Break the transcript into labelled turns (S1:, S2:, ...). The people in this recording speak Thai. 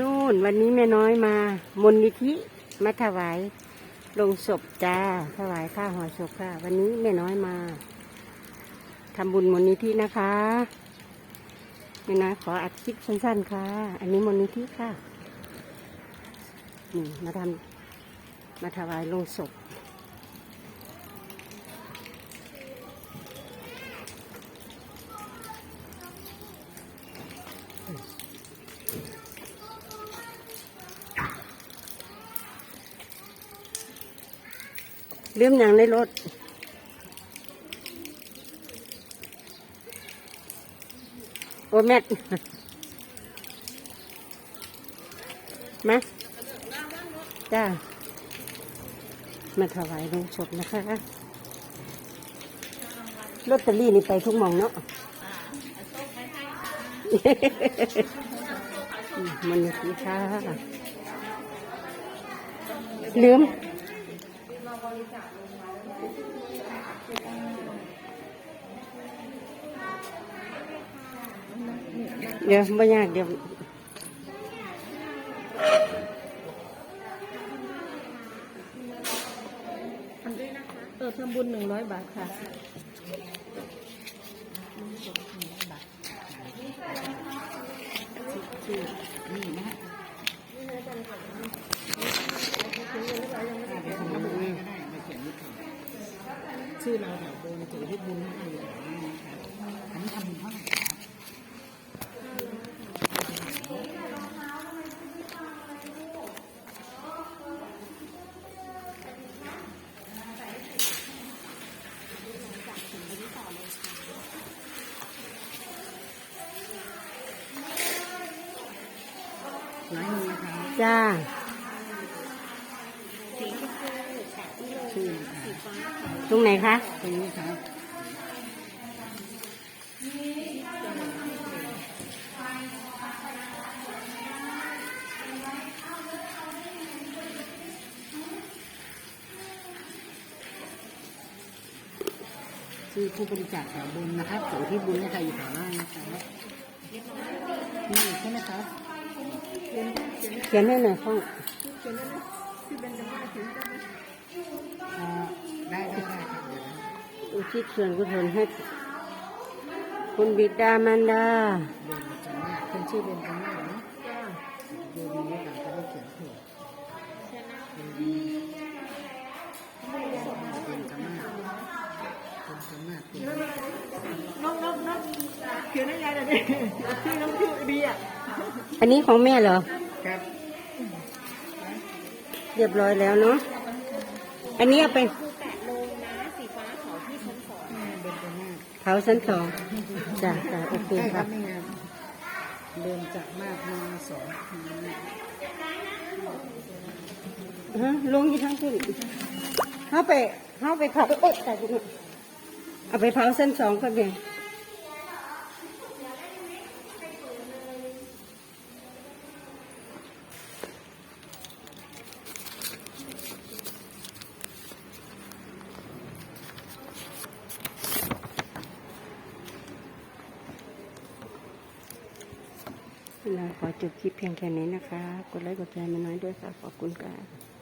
S1: นู่นวันนี้แม่น้อยมามูลนิธิมาถวายลงศพจ้า ถวายข้าห่อศพค่ะ วันนี้แม่น้อยมาทำบุญมูลนิธินะคะแม่น้อยขออัดคลิปสั้นๆค่ะ อันนี้มนนิธิค่ะนี่มาทำมาถวายลงศพ ลืมอย่างในรถโอ้แม่มาจ้ามาถวายลงศพนะคะลอตเตอรี่นี่ไปทุกหมองเนาะอืมมันมี สีค่ะลืมเดี๋ยวไม่ยากเดี๋ยว
S2: เออทำบุญหนึ่งร้อยบาทค่ะ
S3: ชื่อเราแถวโบนถือที่บุญให้อยู่แถวนี้นะครับอันนี้ทำบุญเท่าไหร่ครับร้านนี้นะครับ
S1: จ้า
S3: ชื่อนะครับ
S1: ตรงไหนคะ
S3: ตรงนี้ครับชื่อผู้บริจาคแถวบนนะครับถือที่บุญให้ใครอยู่แถวล่างนะครับนี่ใช่ไหมครับ
S1: เขียนให้หน่อยข้อง
S3: อ่าได้ได้ได้ครับ
S1: อุทิศส่วนกุศลให้คุณบิดามารดา
S3: เบนจามาเป็นชื่อเบนจามาเนาะดูดีด้วยกันจะได้เขียนถูกเบนจันนาเบนจันนา
S2: น้องน้องน้องเขียนได้ไงล่ะเนี่ยชื่อน้องชื่อดีอะ
S1: อันนี้ของแม่เหรอ
S3: ครับ
S1: เรียบร้อยแล้วเนาะ อันนี้เอาไป
S2: คือแปดโลนะสีฟ้าเขาที่ชั้นสอง
S3: เบนจามา
S1: เผาชั้นสองจ้าจ้าโอเค
S3: ใช่ค
S1: ค
S3: รั
S1: รั
S3: บบนี่ไงเบนจามามาสองที
S1: ฮะลงที่ทั้งขึ้นเข้าไปเข้าไปเผาเอ๊ะแต่ตรงนี้เอาไปเผาชั้นสองก็เอง เราขอจบคลิปเพียงแค่นี้นะคะ กดไลค์กดแชร์มาน้อยด้วยค่ะ ขอบคุณค่ะ